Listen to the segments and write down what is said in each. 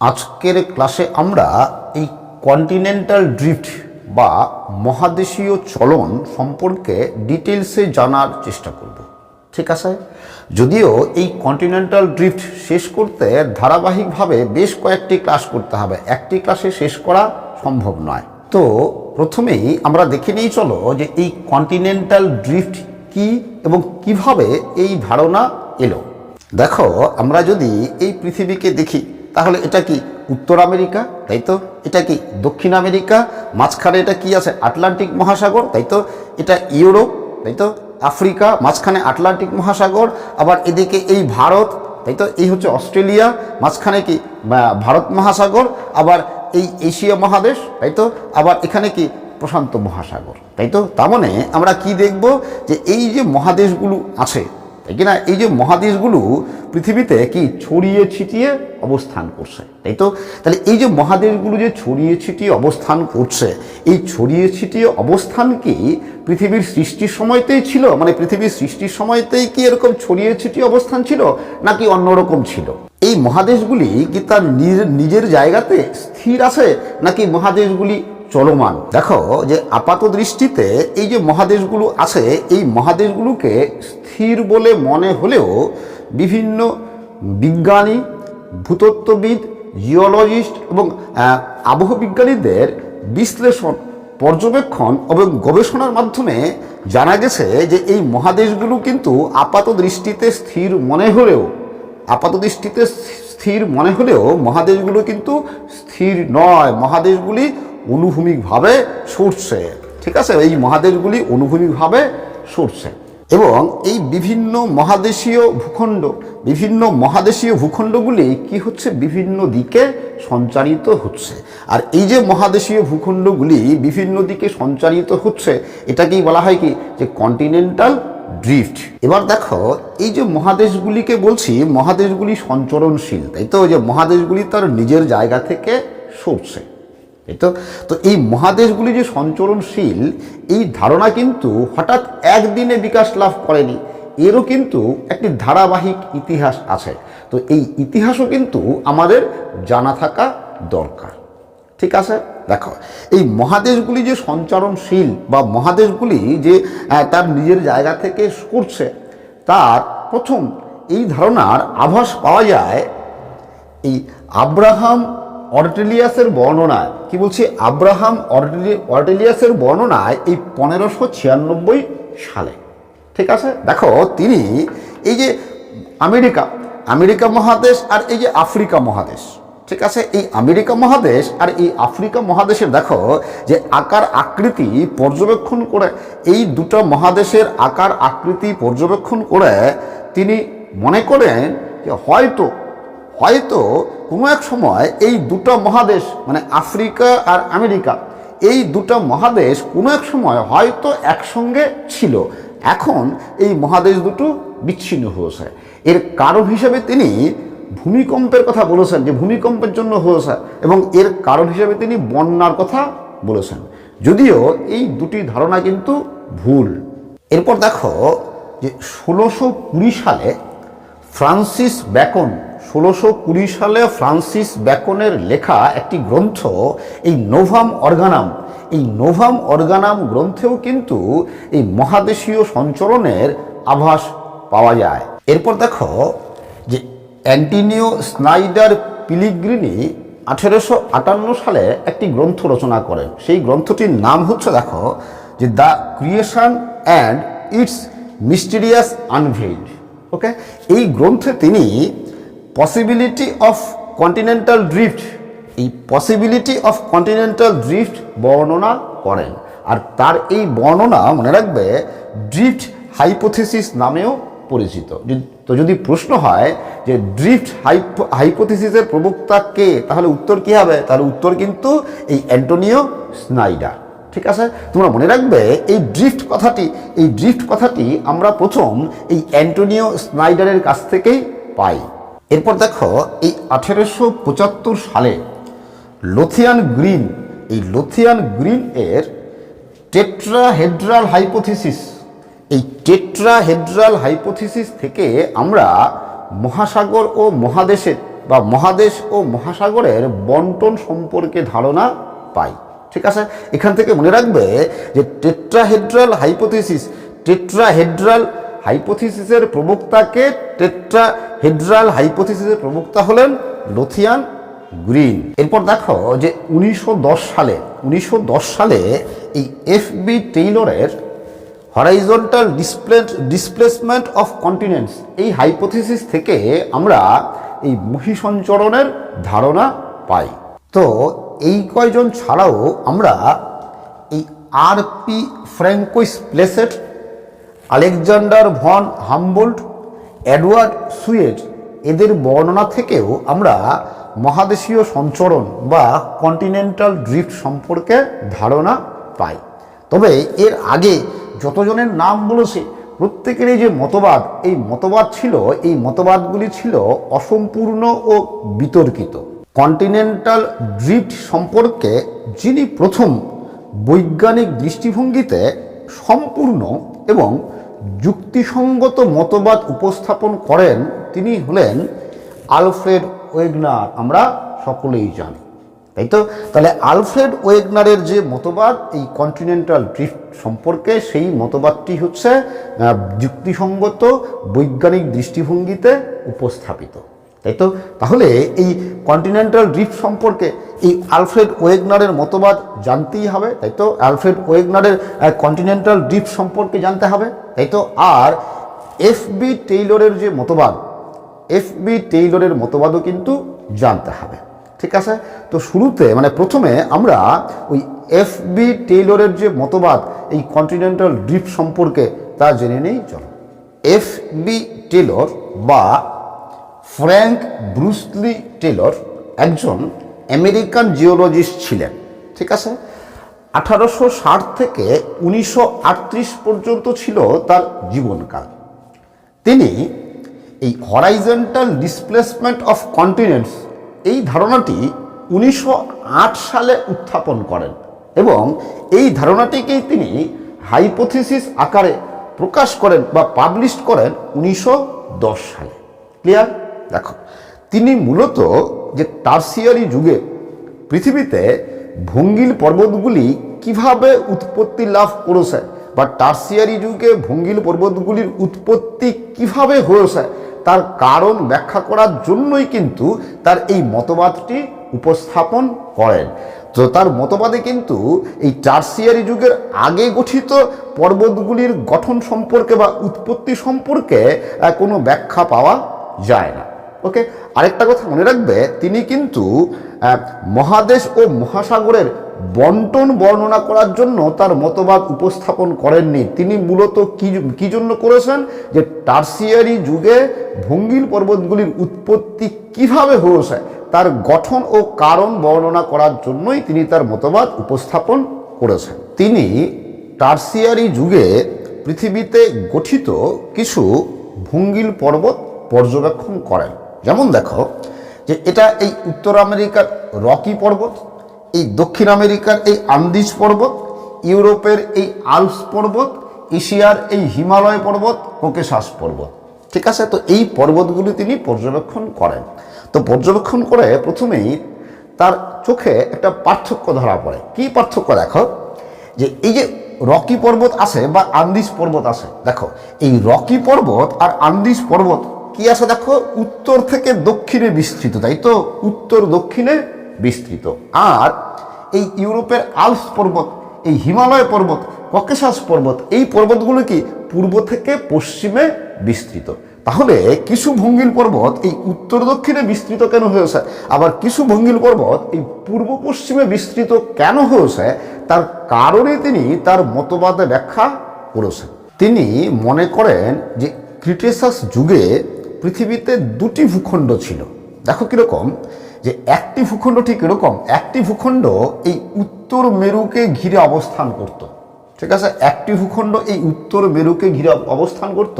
আজকের ক্লাসে আমরা এই কন্টিনেন্টাল ড্রিফট বা মহাদেশীয় চলন সম্পর্কে ডিটেলসে জানার চেষ্টা করব। ঠিক আছে? যদিও এই কন্টিনেন্টাল ড্রিফট শেষ করতে ধারাবাহিকভাবে বেশ কয়েকটি ক্লাস করতে হবে। একটি ক্লাসে শেষ করা সম্ভব নয়। তো প্রথমেই আমরা দেখে নিই চলো যে এই কন্টিনেন্টাল ড্রিফট কি এবং কীভাবে এই ধারণা এলো। দেখো, আমরা যদি এই পৃথিবীকে দেখি তাহলে এটা কি উত্তর আমেরিকা? তাই তো? এটা কি দক্ষিণ আমেরিকা? মাঝখানে এটা কি আছে? আটলান্টিক মহাসাগর? তাই তো? এটা ইউরোপ? তাই তো? আফ্রিকা? মাঝখানে আটলান্টিক মহাসাগর? আবার এদিকে এই ভারত? তাই তো? এই হচ্ছে অস্ট্রেলিয়া। মাঝখানে কি ভারত মহাসাগর? আবার এই এশিয়া মহাদেশ? তাই তো? আবার এখানে কি, প্রশান্ত মহাসাগর? তাই তো? তার মানে আমরা কি দেখব যে এই যে মহাদেশগুলো আছে তাই কিনা এই যে মহাদেশগুলো পৃথিবীতে কি ছড়িয়ে ছিটিয়ে অবস্থান করছে, তাই তো? তাহলে এই যে মহাদেশগুলো যে ছড়িয়ে ছিটিয়ে অবস্থান করছে, এই ছড়িয়ে ছিটিয়ে অবস্থান কি পৃথিবীর সৃষ্টির সময়তেই ছিল? মানে পৃথিবীর সৃষ্টির সময়তেই কি এরকম ছড়িয়ে ছিটিয়ে অবস্থান ছিল, নাকি অন্যরকম ছিল? এই মহাদেশগুলি কি তার নিজের নিজের জায়গাতে স্থির আছে, নাকি মহাদেশগুলি চলমান? দেখো যে আপাত দৃষ্টিতে এই যে মহাদেশগুলো আছে, এই মহাদেশগুলোকে স্থির বলে মনে হলেও বিভিন্ন বিজ্ঞানী, ভূতত্ত্ববিদ, জিওলজিস্ট এবং আবহবিজ্ঞানীদের বিশ্লেষণ, পর্যবেক্ষণ এবং গবেষণার মাধ্যমে জানা গেছে যে এই মহাদেশগুলো কিন্তু আপাত দৃষ্টিতে স্থির মনে হলেও, আপাত দৃষ্টিতে স্থির মনে হলেও মহাদেশগুলো কিন্তু স্থির নয়। মহাদেশগুলি অনুভূমিকভাবে সরছে। ঠিক আছে? এই মহাদেশগুলি অনুভূমিকভাবে সরছে। এবং এই বিভিন্ন মহাদেশীয় ভূখণ্ড, বিভিন্ন মহাদেশীয় ভূখণ্ডগুলি কি হচ্ছে? বিভিন্ন দিকে সঞ্চারিত হচ্ছে। আর এই যে মহাদেশীয় ভূখণ্ডগুলি বিভিন্ন দিকে সঞ্চারিত হচ্ছে, এটাকেই বলা হয় কি? যে কন্টিনেন্টাল ড্রিফট এবার দেখো, এই যে মহাদেশগুলিকে বলছি, মহাদেশগুলি সঞ্চরণশীল, তাই তো? যে মহাদেশগুলি তার নিজের জায়গা থেকে সরছে। তো তো এই মহাদেশগুলি যে সঞ্চরণশীল, এই ধারণা কিন্তু হঠাৎ একদিনে বিকাশ লাভ করেনি। এরও কিন্তু একটি ধারাবাহিক ইতিহাস আছে। তো এই ইতিহাসও কিন্তু আমাদের জানা থাকা দরকার। ঠিক আছে? দেখো, এই মহাদেশগুলি যে সঞ্চারণশীল বা মহাদেশগুলি যে তার নিজের জায়গা থেকে করছে তার প্রথম এই ধারণার আভাস পাওয়া যায় এই আব্রাহাম অর্টেলিয়াসের বর্ণনায়, কি বলছি, আব্রাহাম অর্টেলি- অর্টেলিয়াসের বর্ণনায় এই পনেরোশো ছিয়ানব্বই সালে। ঠিক আছে? দেখো, তিনি এই যে আমেরিকা আমেরিকা মহাদেশ আর এই যে আফ্রিকা মহাদেশ। ঠিক আছে? এই আমেরিকা মহাদেশ আর এই আফ্রিকা মহাদেশের, দেখো, যে আকার আকৃতি পর্যবেক্ষণ করে, এই দুটো মহাদেশের আকার আকৃতি পর্যবেক্ষণ করে তিনি মনে করেন যে হয়তো হয়তো কোনো এক সময় এই দুটো মহাদেশ মানে আফ্রিকা আর আমেরিকা, এই দুটো মহাদেশ কোনো এক সময় হয়তো একসঙ্গে ছিল। এখন এই মহাদেশ দুটো বিচ্ছিন্ন হয়েছে। এর কারণ হিসেবে তিনি ভূমিকম্পের কথা বলেছেন, যে ভূমিকম্পের জন্য হয়েছে, এবং এর কারণ হিসেবে তিনি বন্যার কথা বলেছেন। যদিও এই দুটি ধারণা কিন্তু ভুল। এরপর দেখো যে ষোলোশো কুড়ি সালে ফ্রান্সিস ব্যাকন ষোলোশো কুড়ি সালে ফ্রান্সিস ব্যাকনের লেখা একটি গ্রন্থ, এই নোভাম অর্গানাম। এই নোভাম অর্গানাম গ্রন্থেও কিন্তু এই মহাদেশীয় সঞ্চরণের আভাস পাওয়া যায়। এরপর দেখো যে অ্যান্টিনিও স্নাইডার পিলিগ্রিনি আঠেরোশো আটান্ন সালে একটি গ্রন্থ রচনা করেন। সেই গ্রন্থটির নাম হচ্ছে দেখো যে the creation and its mysterious unveiled okay? এই গ্রন্থে তিনি পসিবিলিটি অফ কন্টিনেন্টাল ড্রিফট এই পসিবিলিটি অফ কন্টিনেন্টাল ড্রিফট বর্ণনা করেন। আর তার এই বর্ণনা মনে রাখবে ড্রিফট হাইপোথিসিস নামেও পরিচিত। তো যদি প্রশ্ন হয় যে ড্রিফট হাইপোথিসিসের প্রবক্তা কে, তাহলে উত্তর কি হবে? তাহলে উত্তর কিন্তু এই অ্যান্টোনিও স্নাইডার। ঠিক আছে? তোমরা মনে রাখবে, এই ড্রিফট কথাটি, এই ড্রিফট কথাটি আমরা প্রথম এই অ্যান্টোনিও স্নাইডারের কাছ থেকেই পাই। এরপর দেখো, এই আঠেরোশো পঁচাত্তর সালে লোথিয়ান গ্রিন, এই লোথিয়ান গ্রিন এর টেট্রাহেড্রাল হাইপোথিসিস, এই টেট্রাহেড্রাল হাইপোথিসিস থেকে আমরা মহাসাগর ও মহাদেশের বা মহাদেশ ও মহাসাগরের বন্টন সম্পর্কে ধারণা পাই। ঠিক আছে? এখান থেকে মনে রাখবে যে টেট্রাহেড্রাল হাইপোথিসিস, টেট্রাহেড্রাল হাইপোথিসিসের প্রবক্তাকে টেট্রাহেড্রাল হাইপোথিসিসের প্রবক্তা হলেন লোথিয়ান গ্রিন। এরপর দেখো যে উনিশশো দশ সালে, উনিশশো দশ সালে এই এফ বি টেইলরের horizontal display displacement of continents, এই হাইপোথিসিস থেকে আমরা এই মহিসঞ্চরণের ধারণা পাই। তো এই কয়জন ছাড়াও আমরা এই R P Francois Placet, Alexander von Humboldt Edward Suess এদের বর্ণনা থেকেও আমরা মহাদেশীয় সঞ্চরণ বা কন্টিনেন্টাল ড্রিফট সম্পর্কে ধারণা পাই। তবে এর আগে যতজনের নাম বলেছে, প্রত্যেকেরই যে মতবাদ, এই মতবাদ ছিল, এই মতবাদগুলি ছিল অসম্পূর্ণ ও বিতর্কিত। কন্টিনেন্টাল ড্রিফট সম্পর্কে যিনি প্রথম বৈজ্ঞানিক দৃষ্টিভঙ্গিতে সম্পূর্ণ এবং যুক্তিসঙ্গত মতবাদ উপস্থাপন করেন তিনি হলেন আলফ্রেড ওয়েগনার। আমরা সকলেই জানি, তাই তো? তাহলে আলফ্রেড ওয়েগনারের যে মতবাদ, এই কন্টিনেন্টাল ড্রিফট সম্পর্কে সেই মতবাদটি হচ্ছে যুক্তিসঙ্গত বৈজ্ঞানিক দৃষ্টিভঙ্গিতে উপস্থাপিত। তাই তো? তাহলে এই কন্টিনেন্টাল ড্রিফট সম্পর্কে এই আলফ্রেড ওয়েগনারের মতবাদ জানতেই হবে, তাই তো? আলফ্রেড ওয়েগনারের কন্টিনেন্টাল ড্রিফট সম্পর্কে জানতে হবে, তাই তো? আর এফ বি টেইলরের যে মতবাদ, এফ বি টেইলরের মতবাদও কিন্তু জানতে হবে, ঠিক আছে? তো শুরুতে মানে প্রথমে আমরা ওই এফ বি টেইলরের যে মতবাদ, এই কন্টিনেন্টাল ড্রিফট সম্পর্কে তা জেনে নেই, চলো। এফ বি টেলর বা ফ্র্যাঙ্ক ব্রুসলি টেলর একজন আমেরিকান জিওলজিস্ট ছিলেন, ঠিক আছে? আঠারোশো ষাট থেকে উনিশশো আটত্রিশ পর্যন্ত ছিল তার জীবনকাল। তিনি এই হরাইজেন্টাল ডিসপ্লেসমেন্ট অফ কন্টিনেন্টস এই ধারণাটি উনিশশো আট সালে উত্থাপন করেন এবং এই ধারণাটিকেই তিনি হাইপোথিসিস আকারে প্রকাশ করেন বা পাবলিশ করেন উনিশশো দশ সালে। ক্লিয়ার? দেখো, তিনি মূলত যে টার্সিয়ারি যুগে পৃথিবীতে ভঙ্গিল পর্বতগুলি কীভাবে উৎপত্তি লাভ করেছে বা টার্সিয়ারি যুগে ভঙ্গিল পর্বতগুলির উৎপত্তি কীভাবে হয়েছে, তার কারণ ব্যাখ্যা করার জন্যই কিন্তু তার এই মতবাদটি উপস্থাপন করেন। তো তার মতবাদে কিন্তু এই টার্সিয়ারি যুগের আগে গঠিত পর্বতগুলির গঠন সম্পর্কে বা উৎপত্তি সম্পর্কে কোনো ব্যাখ্যা পাওয়া যায় না। ওকে আরেকটা কথা মনে রাখবে, তিনি কিন্তু মহাদেশ ও মহাসাগরের বন্টন বর্ণনা করার জন্য তার মতবাদ উপস্থাপন করেননি। তিনি মূলত কি কি জন্য করেছেন? যে টার্সিয়ারি যুগে ভঙ্গিল পর্বতগুলির উৎপত্তি কীভাবে হয়েছে, তার গঠন ও কারণ বর্ণনা করার জন্যই তিনি তার মতবাদ উপস্থাপন করেছেন। তিনি টার্সিয়ারি যুগে পৃথিবীতে গঠিত কিছু ভঙ্গিল পর্বত পর্যবেক্ষণ করেন। যেমন দেখো যে এটা এই উত্তর আমেরিকার রকি পর্বত, এই দক্ষিণ আমেরিকার এই আন্দিজ পর্বত, ইউরোপের এই আলপস পর্বত, এশিয়ার এই হিমালয় পর্বত, কোকেশাস পর্বত। ঠিক আছে? তো এই পর্বতগুলি তিনি পর্যবেক্ষণ করেন। তো পর্যবেক্ষণ করে প্রথমেই তার চোখে একটা পার্থক্য ধরা পড়ে। কি পার্থক্য দেখো? যে এই যে রকি পর্বত আছে বা আন্দিজ পর্বত আছে, দেখো, এই রকি পর্বত আর আন্দিজ পর্বত কি আছে দেখো? উত্তর থেকে দক্ষিণে বিস্তৃত, তাই তো? উত্তর দক্ষিণে বিস্তৃত। আর এই ইউরোপের আলস পর্বত, এই হিমালয় পর্বত, ককেশাস পর্বত, এই পর্বতগুলো কি পূর্ব থেকে পশ্চিমে বিস্তৃত? তাহলে কিছু ভঙ্গিল পর্বত এই উত্তর দক্ষিণে বিস্তৃত কেন হয়েছে? আবার কিছু ভঙ্গিল পর্বত এই পূর্ব পশ্চিমে বিস্তৃত কেন হয়েছে? তার কারণে তিনি তার মতবাদে ব্যাখ্যা করেছেন। তিনি মনে করেন যে ক্রিটেসাস যুগে পৃথিবীতে দুটি ভূখণ্ড ছিল। দেখো কীরকম, যে একটি ভূখণ্ড ঠিক এরকম, একটি ভূখণ্ড এই উত্তর মেরুকে ঘিরে অবস্থান করত। ঠিক আছে? একটি ভূখণ্ড এই উত্তর মেরুকে ঘিরে অবস্থান করত,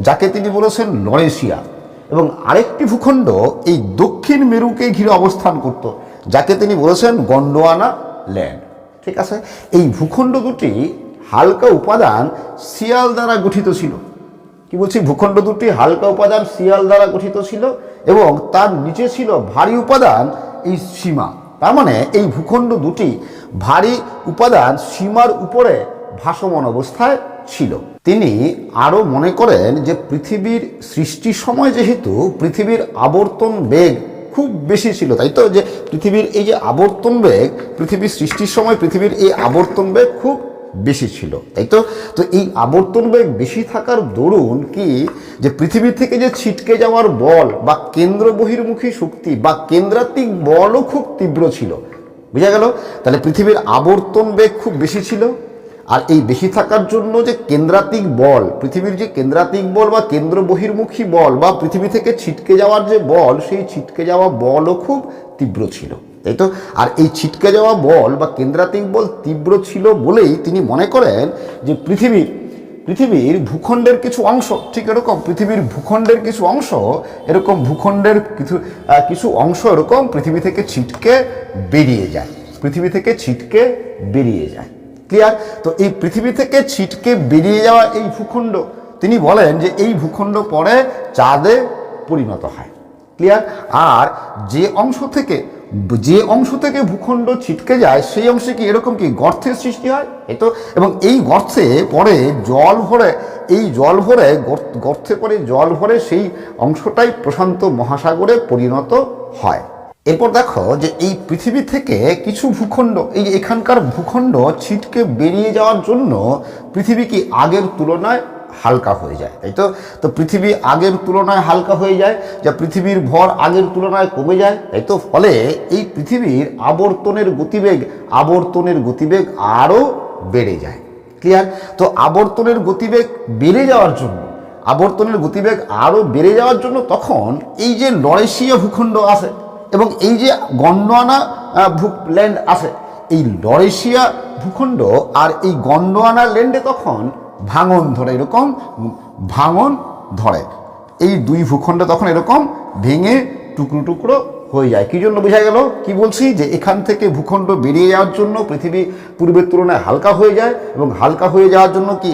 যাকে তিনি বলেছেন লরেশিয়া এবং আরেকটি ভূখণ্ড এই দক্ষিণ মেরুকে ঘিরে অবস্থান করত, যাকে তিনি বলেছেন গন্ডোয়ানা ল্যান্ড। ঠিক আছে? এই ভূখণ্ড দুটি হালকা উপাদান শিয়াল দ্বারা গঠিত ছিল। কি বলছি, ভূখণ্ড দুটি হালকা উপাদান শিয়াল দ্বারা গঠিত ছিল এবং তার নিচে ছিল ভারী উপাদান এই সীমা। তার মানে এই ভূখণ্ড দুটি ভারী উপাদান সীমার উপরে ভাসমান অবস্থায় ছিল। তিনি আরও মনে করেন যে পৃথিবীর সৃষ্টির সময় যেহেতু পৃথিবীর আবর্তন বেগ খুব বেশি ছিল, তাই তো? যে পৃথিবীর এই যে আবর্তন বেগ, পৃথিবীর সৃষ্টির সময় পৃথিবীর এই আবর্তন বেগ খুব বেশি ছিল, তাই তো? তো এই আবর্তন বেগ বেশি থাকার দরুন কি যে পৃথিবী থেকে যে ছিটকে যাওয়ার বল বা কেন্দ্র বহির্মুখী শক্তি বা কেন্দ্রাত্মিক বলও খুব তীব্র ছিল, বুঝা গেল? তাহলে পৃথিবীর আবর্তন বেগ খুব বেশি ছিল, আর এই বেশি থাকার জন্য যে কেন্দ্রাতিক বল, পৃথিবীর যে কেন্দ্রাতিক বল বা কেন্দ্র বহির্মুখী বল বা পৃথিবী থেকে ছিটকে যাওয়ার যে বল, সেই ছিটকে যাওয়া বলও খুব তীব্র ছিল। তাই তো? আর এই ছিটকে যাওয়া বল বা কেন্দ্রাতিক বল তীব্র ছিল বলেই তিনি মনে করেন যে পৃথিবীর পৃথিবীর ভূখণ্ডের কিছু অংশ, ঠিক এরকম, পৃথিবীর ভূখণ্ডের কিছু অংশ, এরকম ভূখণ্ডের কিছু কিছু অংশ এরকম পৃথিবী থেকে ছিটকে বেরিয়ে যায়, পৃথিবী থেকে ছিটকে বেরিয়ে যায়। ক্লিয়ার তো এই পৃথিবী থেকে ছিটকে বেরিয়ে যাওয়া এই ভূখণ্ড, তিনি বলেন যে এই ভূখণ্ড পরে চাঁদে পরিণত হয়। ক্লিয়ার আর যে অংশ থেকে যে অংশ থেকে ভূখণ্ড ছিটকে যায়, সেই অংশে কি এরকম কি গর্তের সৃষ্টি হয়? এই তো, এবং এই গর্তে পরে জল ভরে, এই জল ভরে, গর্ত- পরে জল ভরে সেই অংশটাই প্রশান্ত মহাসাগরে পরিণত হয়। এরপর দেখো যে এই পৃথিবী থেকে কিছু ভূখণ্ড, এই এখানকার ভূখণ্ড ছিটকে বেরিয়ে যাওয়ার জন্য পৃথিবী কি আগের তুলনায় হালকা হয়ে যায়, তাই তো? তো পৃথিবী আগের তুলনায় হালকা হয়ে যায়, যা পৃথিবীর ভর আগের তুলনায় কমে যায়, তাই তো? ফলে এই পৃথিবীর আবর্তনের গতিবেগ আবর্তনের গতিবেগ আরও বেড়ে যায় ক্লিয়ার তো আবর্তনের গতিবেগ বেড়ে যাওয়ার জন্য, আবর্তনের গতিবেগ আরও বেড়ে যাওয়ার জন্য তখন এই যে লরেশিয়া ভূখণ্ড আছে এবং এই যে গন্ডোয়ানা ভূ ল্যান্ড আছে, এই লরেশিয়া ভূখণ্ড আর এই গন্ডোয়ানা ল্যান্ডে তখন ভাঙন ধরে, এরকম ভাঙন ধরে। এই দুই ভূখণ্ড তখন এরকম ভেঙে টুকরো টুকরো হয়ে যায়। কি জন্য বোঝা গেল? কি বলছি? যে এখান থেকে ভূখণ্ড বেরিয়ে যাওয়ার জন্য পৃথিবী পূর্বের তুলনায় হালকা হয়ে যায় এবং হালকা হয়ে যাওয়ার জন্য কি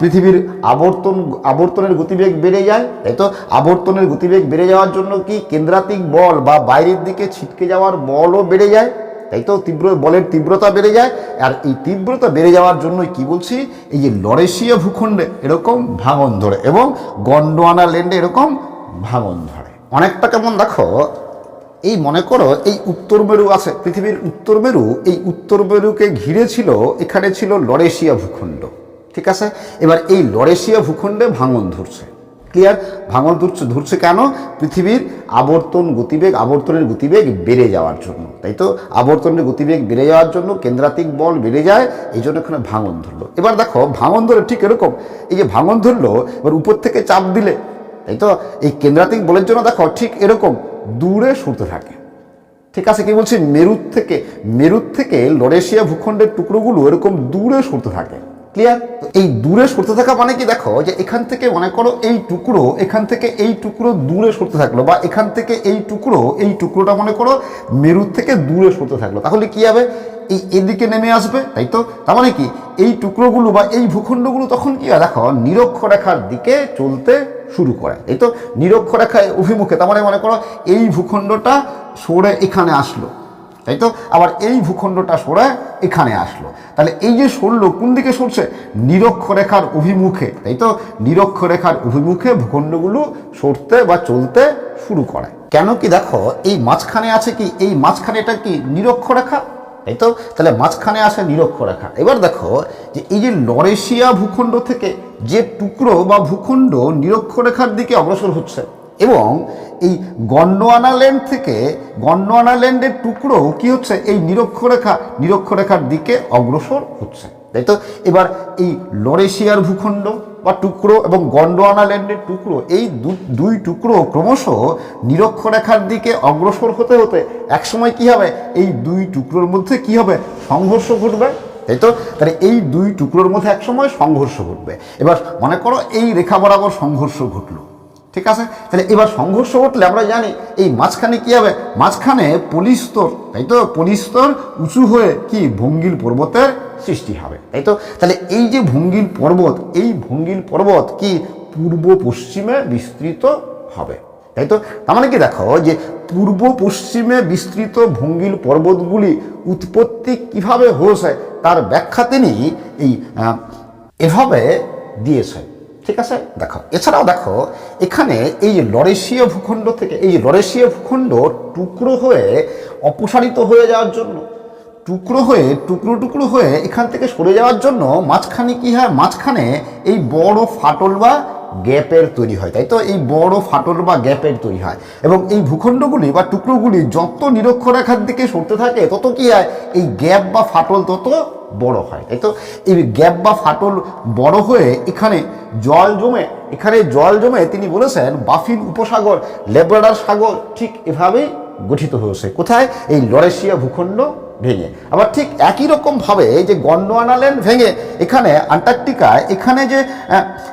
পৃথিবীর আবর্তন, আবর্তনের গতিবেগ বেড়ে যায়? তাই তো আবর্তনের গতিবেগ বেড়ে যাওয়ার জন্য কি কেন্দ্রাতিক বল বা বাইরের দিকে ছিটকে যাওয়ার বলও বেড়ে যায়? তাই তো তীব্র, বলের তীব্রতা বেড়ে যায়। আর এই তীব্রতা বেড়ে যাওয়ার জন্য কি বলছি? এই যে লরেশিয়া ভূখণ্ডে এরকম ভাঙন ধরে এবং গন্ডোয়ানা ল্যান্ডে এরকম ভাঙন ধরে। অনেকটা কেমন দেখো? এই মনে করো এই উত্তর মেরু আছে, পৃথিবীর উত্তর মেরু, এই উত্তর মেরুকে ঘিরে ছিল, এখানে ছিল লরেশিয়া ভূখণ্ড। ঠিক আছে? এবার এই লরেশিয়া ভূখণ্ডে ভাঙন ধরছে। ক্লিয়ার ভাঙন ধরছে ধরছে কেন? পৃথিবীর আবর্তন গতিবেগ, আবর্তনের গতিবেগ বেড়ে যাওয়ার জন্য। তাই তো? আবর্তনের গতিবেগ বেড়ে যাওয়ার জন্য কেন্দ্রাতিক বল বেড়ে যায়, এই জন্য এখানে ভাঙন ধরলো। এবার দেখো, ভাঙন ধরে ঠিক এরকম, এই যে ভাঙন ধরলো, এবার উপর থেকে চাপ দিলে, তাই তো? এই কেন্দ্রাতিক বলের জন্য দেখো, ঠিক এরকম, দূরে সরতে থাকে। ঠিক আছে, কি বলছি? মেরুর থেকে মেরুর থেকে লরেশিয়া ভূখণ্ডের টুকরোগুলো এরকম দূরে সরতে থাকে। ক্লিয়ার এই দূরে সরতে থাকা মানে কি দেখো, যে এখান থেকে মনে করো এই টুকরো, এখান থেকে এই টুকরো দূরে সরতে থাকল, বা এখান থেকে এই টুকরো, এই টুকরোটা মনে করো মেরুর থেকে দূরে সরতে থাকল। তাহলে কি হবে? এই এদিকে নেমে আসবে, তাই তো? তার মানে কি? এই টুকরোগুলো বা এই ভূখণ্ডগুলো তখন কি হয়? দেখো, নিরক্ষরেখার দিকে চলতে শুরু করে এই তো? নিরক্ষরেখায় অভিমুখে, তার মানে মনে করো এই ভূখণ্ডটা সরে এখানে আসলো। তাই তো আবার এই ভূখণ্ডটা সরে এখানে আসলো। তাহলে এই যে সরলো, কোন দিকে সরছে? নিরক্ষরেখার অভিমুখে তাই তো নিরক্ষরেখার অভিমুখে ভূখণ্ডগুলো সরতে বা চলতে শুরু করে। কেন কি দেখো, এই মাঝখানে আছে কি? এই মাঝখানে এটা কি নিরক্ষরেখা? তাই তো তাহলে মাঝখানে আসে নিরক্ষরেখা। এবার দেখো, যে এই যে লরেশিয়া ভূখণ্ড থেকে যে টুকরো বা ভূখণ্ড নিরক্ষরেখার দিকে অগ্রসর হচ্ছে এবং এই গন্ডোয়ানা ল্যান্ড থেকে গন্ডোয়ানা ল্যান্ডের টুকরো কি হচ্ছে? এই নিরক্ষরেখা, নিরক্ষরেখার দিকে অগ্রসর হচ্ছে। তাই তো? এবার এই লরেশিয়ার ভূখণ্ড বা টুকরো এবং গন্ডোয়ানা ল্যান্ডের টুকরো, এই দুই টুকরো ক্রমশ নিরক্ষরেখার দিকে অগ্রসর হতে হতে একসময় কি হবে? এই দুই টুকরোর মধ্যে কি হবে? সংঘর্ষ ঘটবে। তাই তো? তাহলে এই দুই টুকরোর মধ্যে একসময় সংঘর্ষ ঘটবে। এবার মনে করো এই রেখা বরাবর সংঘর্ষ ঘটলো। ঠিক আছে? তাহলে এবার সংঘর্ষ ঘটলে আমরা জানি এই মাঝখানে কি হবে? মাঝখানে পলিস্তর তাই তো? পলিস্তর উঁচু হয়ে কি ভঙ্গিল পর্বতের সৃষ্টি হবে, তাই তো? তাহলে এই যে ভঙ্গিল পর্বত, এই ভঙ্গিল পর্বত কি পূর্ব পশ্চিমে বিস্তৃত হবে, তাই তো? তার মানে কি দেখো যে পূর্ব পশ্চিমে বিস্তৃত ভঙ্গিল পর্বতগুলি উৎপত্তি কীভাবে হয়েছে তার ব্যাখ্যা তিনি এই এভাবে দিয়েছে ঠিক আছে? দেখো, এছাড়াও দেখো, এখানে এই লরেশীয় ভূখণ্ড থেকে, এই লরেশীয় ভূখণ্ড টুকরো হয়ে অপসারিত হয়ে যাওয়ার জন্য, টুকরো হয়ে, টুকরো টুকরো হয়ে এখান থেকে সরে যাওয়ার জন্য মাঝখানে কি হয়? মাঝখানে এই বড় ফাটল বা গ্যাপের তৈরি হয়, তাই তো? এই বড় ফাটল বা গ্যাপের তৈরি হয়। এবং এই ভূখণ্ডগুলি বা টুকরোগুলি যত নিরক্ষরেখার দিকে সরতে থাকে, তত কি হয়? এই গ্যাপ বা ফাটল তত বড় হয়, তাই তো? এই গ্যাপ বা ফাটল বড় হয়ে এখানে জল জমে, এখানে জল জমে তিনি বলেছেন, বাফিন উপসাগর, লেব্রাডার সাগর ঠিক এভাবেই গঠিত হয়েছে। কোথায়? এই লরেশিয়া ভূখণ্ড ভেঙে। আবার ঠিক একই রকম ভাবে যে গন্ডোয়ানা ল্যান্ড ভেঙে এখানে আন্টার্কটিকায়, এখানে যে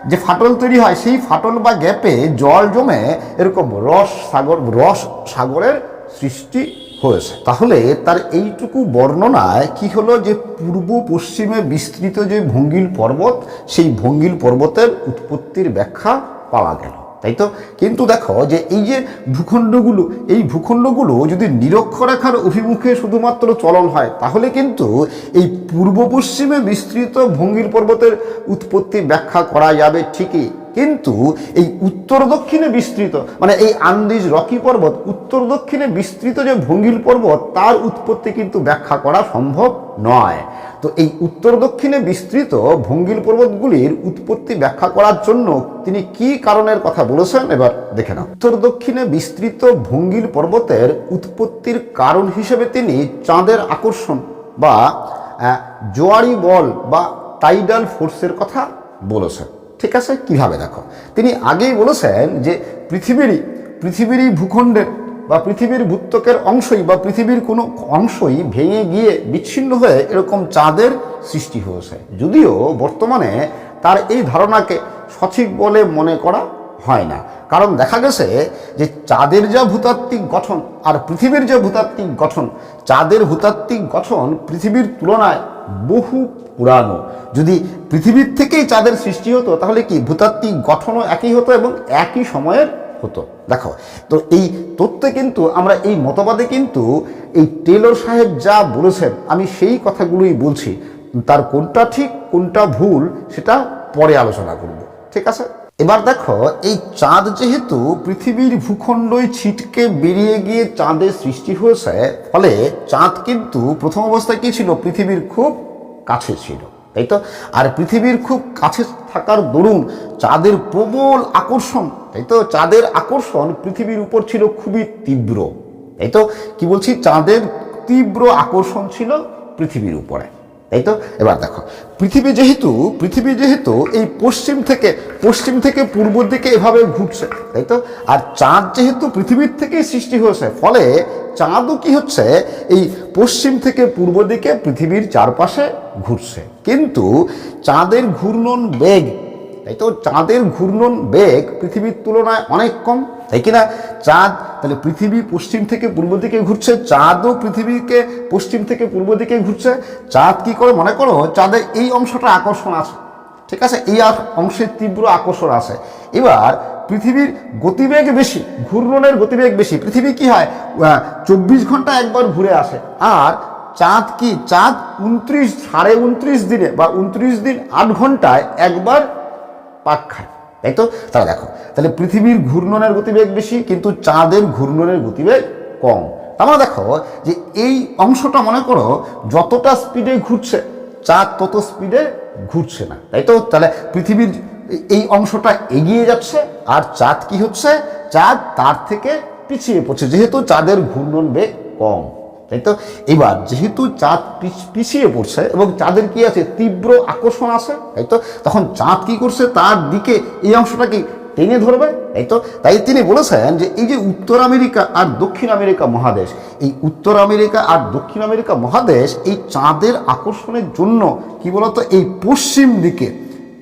যে ফাটল তৈরি হয়, সেই ফাটল বা গ্যাপে জল জমে এরকম রস সাগর, রস সাগরের সৃষ্টি হয়েছে। তাহলে তার এইটুকু বর্ণনায় কি হলো যে পূর্ব পশ্চিমে বিস্তৃত যে ভঙ্গিল পর্বত, সেই ভঙ্গিল পর্বতের উৎপত্তির ব্যাখ্যা পাওয়া গেল। তাই তো? কিন্তু দেখো যে এই যে ভূখণ্ডগুলো, এই ভূখণ্ডগুলো যদি নিরক্ষরেখার অভিমুখে শুধুমাত্র চলন হয়, তাহলে কিন্তু এই পূর্ব পশ্চিমে বিস্তৃত ভঙ্গির পর্বতের উৎপত্তি ব্যাখ্যা করা যাবে ঠিকই। কিন্তু এই উত্তর দক্ষিণে বিস্তৃত মানে এই আন্দিজ রকি পর্বত উত্তর দক্ষিণে বিস্তৃত যে ভঙ্গিল পর্বত, তার উৎপত্তি কিন্তু ব্যাখ্যা করা সম্ভব নয়। তো এই উত্তর দক্ষিণে বিস্তৃত ভঙ্গিল পর্বতগুলির উৎপত্তি ব্যাখ্যা করার জন্য তিনি কি কারণের কথা বলেছেন? এবার দেখে নাও। উত্তর দক্ষিণে বিস্তৃত ভঙ্গিল পর্বতের উৎপত্তির কারণ হিসেবে তিনি চাঁদের আকর্ষণ বা জোয়ারি বল বা টাইডাল ফোর্সের কথা বলেছেন। ঠিক আছে? কীভাবে? দেখো। তিনি আগেই বলেছেন যে পৃথিবীরই পৃথিবীরই ভূখণ্ডের বা পৃথিবীর ভূত্বকের অংশই বা পৃথিবীর কোনো অংশই ভেঙে গিয়ে বিচ্ছিন্ন হয়ে এরকম চাঁদের সৃষ্টি হয়েছে। যদিও বর্তমানে তার এই ধারণাকে সঠিক বলে মনে করা হয় না। কারণ দেখা গেছে যে চাঁদের যা ভূতাত্ত্বিক গঠন আর পৃথিবীর যে ভূতাত্ত্বিক গঠন, চাঁদের ভূতাত্ত্বিক গঠন পৃথিবীর তুলনায় বহু পুরানো। যদি পৃথিবীর থেকেই চাঁদের সৃষ্টি হতো, তাহলে কি ভূতাত্ত্বিক গঠনও একই হতো এবং একই সময়ের হতো? দেখো, তো এই তথ্যে কিন্তু আমরা এই মতবাদে কিন্তু এই টেলর সাহেব যা বলেছেন, আমি সেই কথাগুলোই বলছি। তার কোনটা ঠিক, কোনটা ভুল, সেটা পরে আলোচনা করব। ঠিক আছে? এবার দেখো, এই চাঁদ যেহেতু পৃথিবীর ভূখণ্ডই ছিটকে বেরিয়ে গিয়ে চাঁদের সৃষ্টি হয়েছে, ফলে চাঁদ কিন্তু প্রথম অবস্থায় কি ছিল? পৃথিবীর খুব কাছে ছিল, তাই তো? আর পৃথিবীর খুব কাছে থাকার দরুন চাঁদের প্রবল আকর্ষণ, তাই তো? চাঁদের আকর্ষণ পৃথিবীর উপর ছিল খুবই তীব্র, তাই তো? কি বলছি? চাঁদের তীব্র আকর্ষণ ছিল পৃথিবীর উপরে। তাই তো? এবার দেখো, পৃথিবী যেহেতু পৃথিবী যেহেতু এই পশ্চিম থেকে পশ্চিম থেকে পূর্ব দিকে এভাবে ঘুরছে, তাই তো? আর চাঁদ যেহেতু পৃথিবীর থেকে সৃষ্টি হয়েছে, ফলে চাঁদও কি হচ্ছে? এই পশ্চিম থেকে পূর্ব দিকে পৃথিবীর চারপাশে ঘুরছে। কিন্তু চাঁদের ঘূর্ণন বেগ তাই তো চাঁদের ঘূর্ণন বেগ পৃথিবীর তুলনায় অনেক কম, তাই কিনা চাঁদ, তাহলে পৃথিবী পশ্চিম থেকে পূর্ব দিকে ঘুরছে, চাঁদও পৃথিবীকে পশ্চিম থেকে পূর্ব দিকে ঘুরছে। চাঁদ কি করে? মনে করো চাঁদের এই অংশটা আকর্ষণ আছে, ঠিক আছে? এই অংশের তীব্র আকর্ষণ আছে। এবার পৃথিবীর গতিবেগ বেশি, ঘূর্ণনের গতিবেগ বেশি, পৃথিবী কি হয়? চব্বিশ ঘণ্টা একবার ঘুরে আসে। আর চাঁদ কি? চাঁদ উনত্রিশ, সাড়ে উনত্রিশ দিনে বা উনত্রিশ দিন আট ঘন্টায় একবার পাক খায় তাই তো? তাহলে দেখো, তাহলে পৃথিবীর ঘূর্ণনের গতিবেগ বেশি, কিন্তু চাঁদের ঘূর্ণনের গতিবেগ কম। তার মানে দেখো যে এই অংশটা মনে করো যতটা স্পিডে ঘুরছে, চাঁদ তত স্পিডে ঘুরছে না, তাই তো? তাহলে পৃথিবীর এই অংশটা এগিয়ে যাচ্ছে, আর চাঁদ কি হচ্ছে? চাঁদ তার থেকে পিছিয়ে পড়ছে, যেহেতু চাঁদের ঘূর্ণন বেগ কম। তাই তো? এবার যেহেতু চাঁদ পিছ- পিছিয়ে পড়ছে এবং চাঁদের কি আছে? তীব্র আকর্ষণ আছে, তাই তো? তখন চাঁদ কি করছে? তার দিকে এই অংশটা কি টেনে ধরবে, তাই তো? তাই তিনি বলেছেন যে এই যে উত্তর আমেরিকা আর দক্ষিণ আমেরিকা মহাদেশ, এই উত্তর আমেরিকা আর দক্ষিণ আমেরিকা মহাদেশ এই চাঁদের আকর্ষণের জন্য কি বলতো? এই পশ্চিম দিকে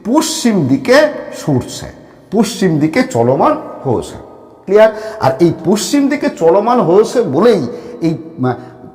পশ্চিম দিকে সরছে, পশ্চিম দিকে চলমান হয়েছে। ক্লিয়ার আর এই পশ্চিম দিকে চলমান হয়েছে বলেই এই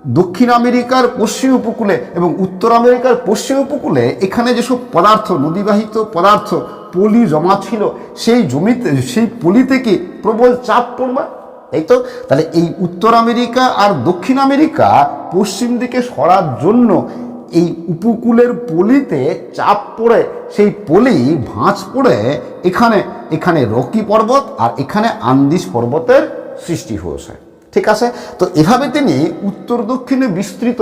দক্ষিণ আমেরিকার পশ্চিম উপকূলে এবং উত্তর আমেরিকার পশ্চিম উপকূলে এখানে যেসব পদার্থ, নদীবাহিত পদার্থ, পলি জমা ছিল, সেই জমিতে, সেই পলি থেকে প্রবল চাপ পড়বে? এই তো, তাহলে এই উত্তর আমেরিকা আর দক্ষিণ আমেরিকা পশ্চিম দিকে সরার জন্য এই উপকূলের পলিতে চাপ পড়ে, সেই পলি ভাঁজ পড়ে এখানে এখানে রকি পর্বত আর এখানে আন্দিস পর্বতের সৃষ্টি হয়েছে। ঠিক আছে? তো এভাবে তিনি উত্তর দক্ষিণে বিস্তৃত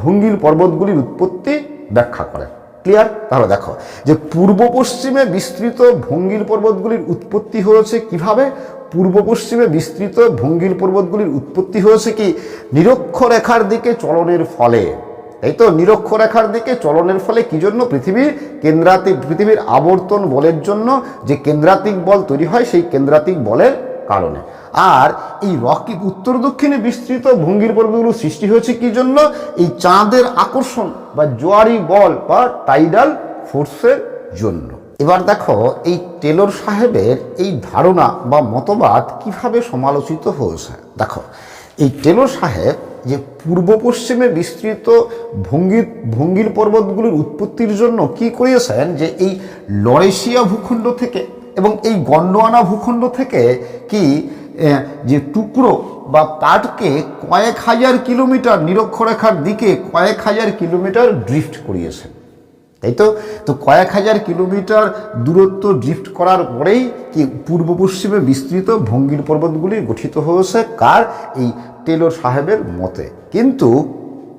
ভঙ্গিল পর্বতগুলির উৎপত্তি ব্যাখ্যা করেন। ক্লিয়ার তাহলে দেখো, যে পূর্ব পশ্চিমে বিস্তৃত ভঙ্গিল পর্বতগুলির উৎপত্তি হয়েছে কীভাবে? পূর্ব পশ্চিমে বিস্তৃত ভঙ্গিল পর্বতগুলির উৎপত্তি হয়েছে কি? নিরক্ষরেখার দিকে চলনের ফলে। এই তো, নিরক্ষরেখার দিকে চলনের ফলে কি জন্য? পৃথিবীর কেন্দ্রাতিক পৃথিবীর আবর্তন বলের জন্য যে কেন্দ্রাতিক বল তৈরি হয়, সেই কেন্দ্রাতিক বলের কারণে। আর এই রকি উত্তর দক্ষিণে বিস্তৃত ভঙ্গির পর্বগুলো সৃষ্টি হয়েছে কি জন্য? এই চাঁদের আকর্ষণ বা জোয়ারি বল বা টাইডাল ফোর্সের জন্য। এবার দেখো, এই টেলর সাহেবের এই ধারণা বা মতবাদ কীভাবে সমালোচিত হয়েছে? দেখো, এই টেলর সাহেব যে পূর্ব পশ্চিমে বিস্তৃত ভঙ্গির ভঙ্গির পর্বতগুলির উৎপত্তির জন্য কি করিয়েছেন? যে এই লরেশিয়া ভূখণ্ড থেকে এবং এই গন্ডোয়ানা ভূখণ্ড থেকে কি যে টুকরো বা পাটকে কয়েক হাজার কিলোমিটার নিরক্ষরেখার দিকে কয়েক হাজার কিলোমিটার ড্রিফট করিয়েছেন। তাই তো? তো কয়েক হাজার কিলোমিটার দূরত্ব ড্রিফট করার পরেই কি পূর্ব পশ্চিমে বিস্তৃত ভঙ্গির পর্বতগুলি গঠিত হয়েছে? কার? এই টেলর সাহেবের মতে। কিন্তু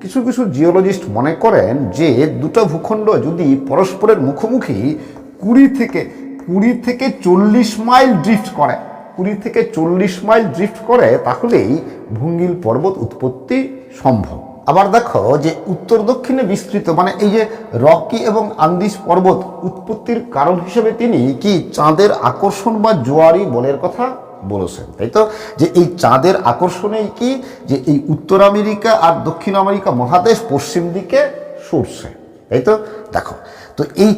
কিছু কিছু জিওলজিস্ট মনে করেন যে দুটো ভূখণ্ড যদি পরস্পরের মুখোমুখি কুড়ি থেকে কুড়ি থেকে চল্লিশ মাইল ড্রিফট করে কুড়ি থেকে চল্লিশ মাইল ড্রিফট করে, তাহলেই ভঙ্গিল পর্বত উৎপত্তি সম্ভব। আবার দেখো যে উত্তর দক্ষিণে বিস্তৃত মানে এই যে রকি এবং আন্দিস পর্বত উৎপত্তির কারণ হিসেবে তিনি কি চাঁদের আকর্ষণ বা জোয়ারি বলের কথা বলেছেন, তাই তো? যে এই চাঁদের আকর্ষণেই কি? যে এই উত্তর আমেরিকা আর দক্ষিণ আমেরিকা মহাদেশ পশ্চিম দিকে সরছে। তাই তো দেখো, তো এই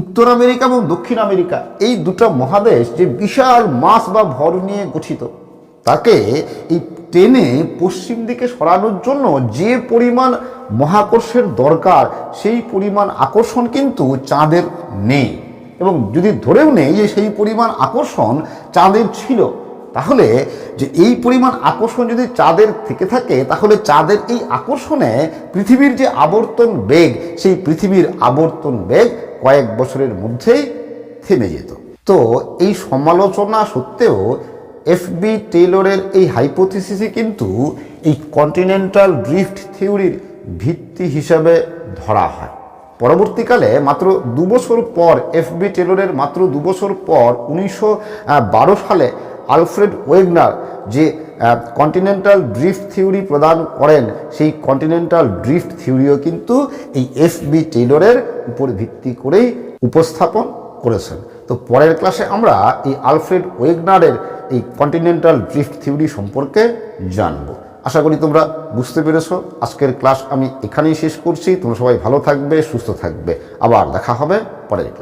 উত্তর আমেরিকা এবং দক্ষিণ আমেরিকা, এই দুটো মহাদেশ যে বিশাল মাস বা ভর নিয়ে গঠিত, তাকে এই টেনে পশ্চিম দিকে সরানোর জন্য যে পরিমাণ মহাকর্ষের দরকার, সেই পরিমাণ আকর্ষণ কিন্তু চাঁদের নেই। এবং যদি ধরেও নেই যে সেই পরিমাণ আকর্ষণ চাঁদের ছিল তাহলে যে এই পরিমাণ আকর্ষণ যদি চাঁদের থেকে থাকে, তাহলে চাঁদের এই আকর্ষণে পৃথিবীর যে আবর্তন বেগ, সেই পৃথিবীর আবর্তন বেগ কয়েক বছরের মধ্যেই থেমে যেত। তো এই সমালোচনা সত্ত্বেও এফবি টেইলরের এই হাইপোথিসিসই কিন্তু এই কন্টিনেন্টাল ড্রিফট থিওরির ভিত্তি হিসাবে ধরা হয়। পরবর্তীকালে মাত্র দু বছর পর এফবি টেলরের মাত্র দু বছর পর, উনিশশো বারো সালে আলফ্রেড ওয়েগনার যে কন্টিনেন্টাল ড্রিফট থিওরি প্রদান করেন, সেই কন্টিনেন্টাল ড্রিফট থিওরিও কিন্তু এই এফবি টেইলরের উপর ভিত্তি করেই উপস্থাপন করেছেন। তো পরের ক্লাসে আমরা এই আলফ্রেড ওয়েগনারের এই কন্টিনেন্টাল ড্রিফট থিওরি সম্পর্কে জানব। আশা করি তোমরা বুঝতে পেরেছ। আজকের ক্লাস আমি এখানেই শেষ করছি। তোমরা সবাই ভালো থাকবে, সুস্থ থাকবে। আবার দেখা হবে পরের ক্লাস